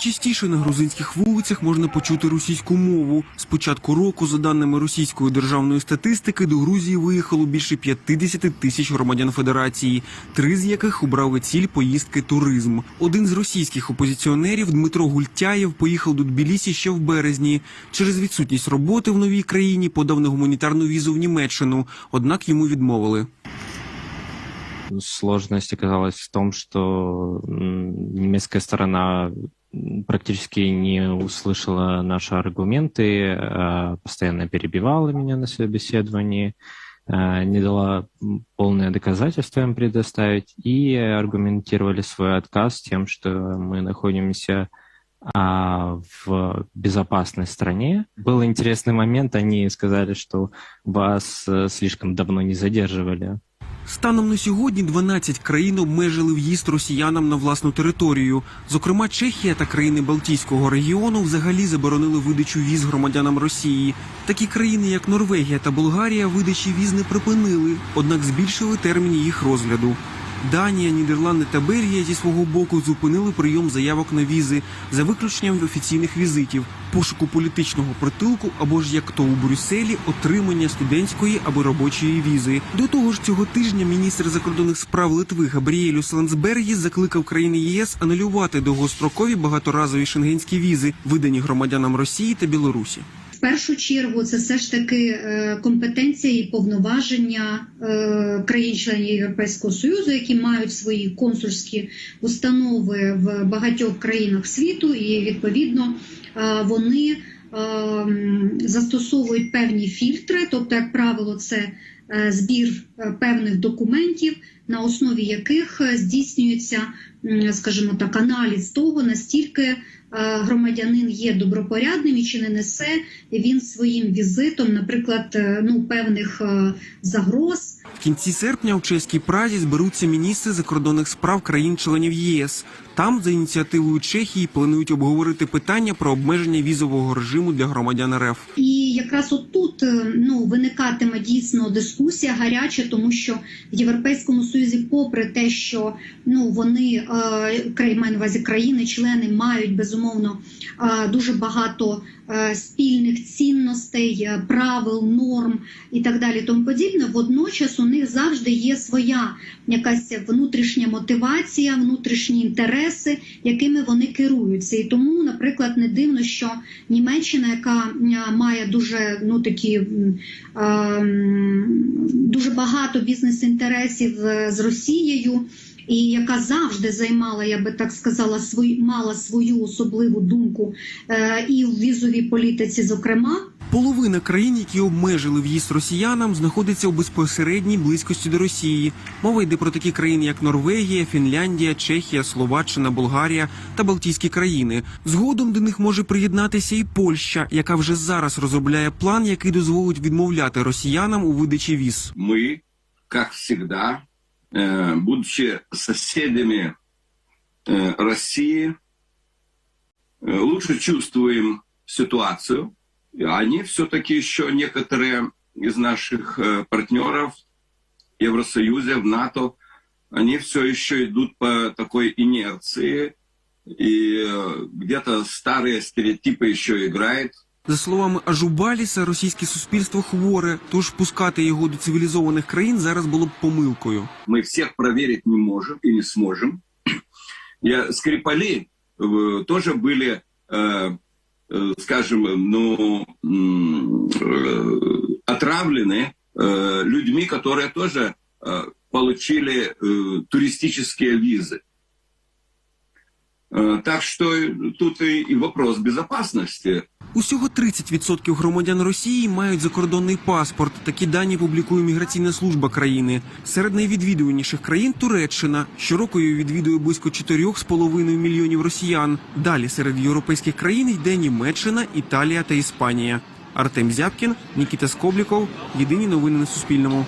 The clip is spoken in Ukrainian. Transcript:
Частіше на грузинських вулицях можна почути російську мову. З початку року, за даними російської державної статистики, до Грузії виїхало більше 50 тисяч громадян федерації, три з яких обрали ціль поїздки туризм. Один з російських опозиціонерів Дмитро Гультяєв поїхав до Тбілісі ще в березні. Через відсутність роботи в новій країні подав на гуманітарну візу в Німеччину, однак йому відмовили. Сложность оказалась в том, что м, немецкая сторона практически не услышала наши аргументы, а постоянно перебивала меня на собеседовании, а, не дала полное доказательство им предоставить и аргументировали свой отказ тем, что мы находимся а, в безопасной стране. Был интересный момент, они сказали, что вас э, слишком давно не задерживали. Станом на сьогодні 12 країн обмежили в'їзд росіянам на власну територію. Зокрема, Чехія та країни Балтійського регіону взагалі заборонили видачу віз громадянам Росії. Такі країни, як Норвегія та Болгарія, видачі віз не припинили, однак збільшили термін їх розгляду. Данія, Нідерланди та Бельгія зі свого боку зупинили прийом заявок на візи за виключенням офіційних візитів, пошуку політичного притулку або ж як то у Брюсселі отримання студентської або робочої візи. До того ж, цього тижня міністр закордонних справ Литви Габріелюс Ландсбергіс закликав країни ЄС анулювати довгострокові багаторазові шенгенські візи, видані громадянам Росії та Білорусі. Першу чергу це все ж таки е, компетенція і повноваження е, країн-членів Європейського Союзу, які мають свої консульські установи в багатьох країнах світу, і відповідно е, вони застосовують певні фільтри, тобто, як правило, це збір певних документів, на основі яких здійснюється, скажімо так, аналіз того, настільки громадянин є добропорядним і чи не несе він своїм візитом, наприклад, е, ну певних е, загроз. В кінці серпня у чеській Празі зберуться міністри закордонних справ країн-членів ЄС. Там, за ініціативою Чехії, планують обговорити питання про обмеження візового режиму для громадян РФ. І якраз отут е, виникатиме дійсно дискусія гаряча, тому що в Європейському Союзі, попри те, що ну вони е, маю на увазі країни-члени мають безумовно е, дуже багато е, спільних цінностей, правил, норм і так далі, тому подібне. Водночас у них завжди є своя якась внутрішня мотивація, внутрішні інтереси, якими вони керуються. І тому, наприклад, не дивно, що Німеччина, яка має дуже ну такі дуже багато бізнес-інтересів е, з Росією. І яка завжди займала, я би так сказала, свою мала свою особливу думку е, і в візовій політиці, зокрема, Половина країн, які обмежили в'їзд росіянам, знаходиться у безпосередній близькості до Росії. Мова йде про такі країни, як Норвегія, Фінляндія, Чехія, Словаччина, Болгарія та Балтійські країни. Згодом до них може приєднатися і Польща, яка вже зараз розробляє план, який дозволить відмовляти росіянам у видачі віз. мы, как всегда, э, будучи соседями э, России, э, лучше чувствуем ситуацию. И они все-таки еще некоторые из наших э, партнеров в Евросоюзе, в НАТО, они все еще идут по такой инерции. И э, где-то старые стереотипы еще играют. За словами Ажубаліса, російське суспільство хворе, тож пускати його до цивілізованих країн зараз було б помилкою. мы всех проверить не можем и не сможем. Я, Скрипали э, тоже были, э, э, скажем, ну, э, отравлены э, людьми, которые тоже э, получили э, туристические визы. Э, Так что тут и вопрос безопасности. Усього 30% громадян Росії мають закордонний паспорт. Такі дані публікує міграційна служба країни. Серед найвідвідуваніших країн Туреччина. Щороку її відвідує близько 4,5 мільйонів росіян. Далі серед європейських країн йде Німеччина, Італія та Іспанія. Артем Зябкін, Нікіта Скобліков. Єдині новини на Суспільному.